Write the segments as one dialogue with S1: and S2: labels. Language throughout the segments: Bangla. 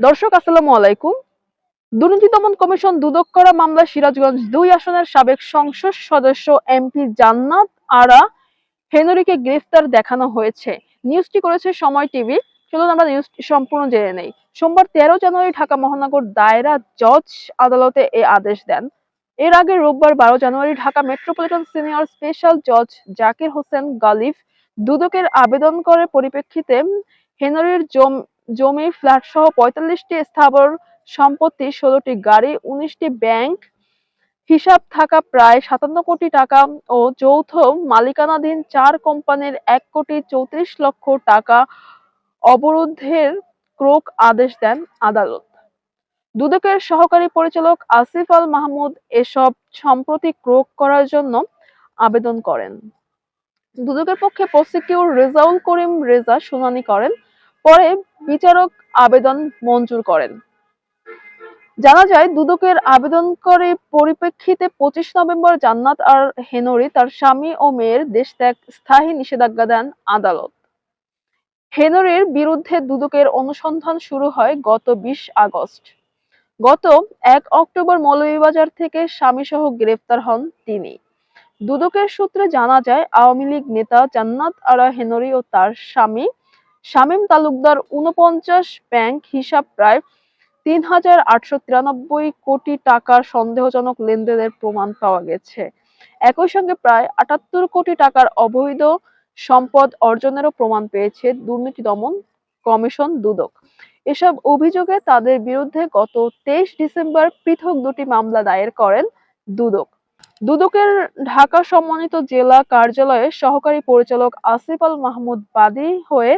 S1: দর্শক, আসসালামু আলাইকুম। দুর্নীতি দমন কমিশন দুদক করা মামলা সিরাজগঞ্জ দুই আসনের সাবেক সংসদ সদস্য এমপি জান্নাত আরা হেনরিকে গ্রেফতার দেখানো হয়েছে। নিউজটি করেছে সময় টিভি। চলুন আমরা নিউজটি সম্পূর্ণ জেনে নেই। সোমবার তেরো জানুয়ারি ঢাকা মহানগর দায়রা জজ আদালতে এই আদেশ দেন। এর আগে রোববার বারো January Dhaka metropolitan senior special জজ জাকির হোসেন গালিফ দুদকের আবেদন করে পরিপ্রেক্ষিতে হেনরির জম ফ্ল্যাট সহ পঁয়তাল্লিশটি স্থাবর সম্পত্তি, ষোলোটি গাড়ি, উনিশটি ব্যাংক হিসাব থাকা প্রায় সাতান্ন কোটি টাকা ও যৌথ মালিকানাধীন চার কোম্পানির এক কোটি চৌত্রিশ লক্ষ টাকা অবরোধের ক্রোক আদেশ দেন আদালত। দুদকের সহকারী পরিচালক আসিফ আল মাহমুদ এসব সম্প্রতি ক্রোক করার জন্য আবেদন করেন। দুদকের পক্ষে প্রসিকিউর রেজাউল করিম রেজা শুনানি করেন। পরে বিচারক আবেদন মঞ্জুর করেন। জানা যায়, দুদকের আবেদন করে পরিপ্রেক্ষিতে পঁচিশ নভেম্বর জান্নাত আর হেনরি তার স্বামী ও মেয়ের দেশ ত্যাগ স্থায়ী নিষেধাজ্ঞা দেন আদালত। হেনরির বিরুদ্ধে দুদকের অনুসন্ধান শুরু হয় গত বিশ আগস্ট। গত এক অক্টোবর মৌলভীবাজার থেকে স্বামীসহ গ্রেফতার হন তিনি। দুদকের সূত্রে জানা যায়, আওয়ামী লীগ নেতা জান্নাত আরা হেনরি ও তার স্বামী শামীম তালুকদার উনপঞ্চাশ ব্যাংক হিসাব প্রায় তিন হাজার আটশো তিরানব্বই কোটি টাকার সন্দেহজনক লেনদেনের প্রমাণ পাওয়া গেছে। একই সঙ্গে প্রায় আটাত্তর কোটি টাকার অবৈধ সম্পদ অর্জনেরও প্রমাণ পেয়েছে দুর্নীতি দমন কমিশন দুদক। এসব অভিযোগে তাদের বিরুদ্ধে গত তেইশ ডিসেম্বর পৃথক দুটি মামলা দায়ের করেন দুদক। দুদকের ঢাকা সম্মানিত জেলা কার্যালয়ে সহকারী পরিচালক আসিফ আল মাহমুদ বাদী হয়ে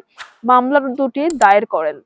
S1: মামলার দুটি দায়ের করেন।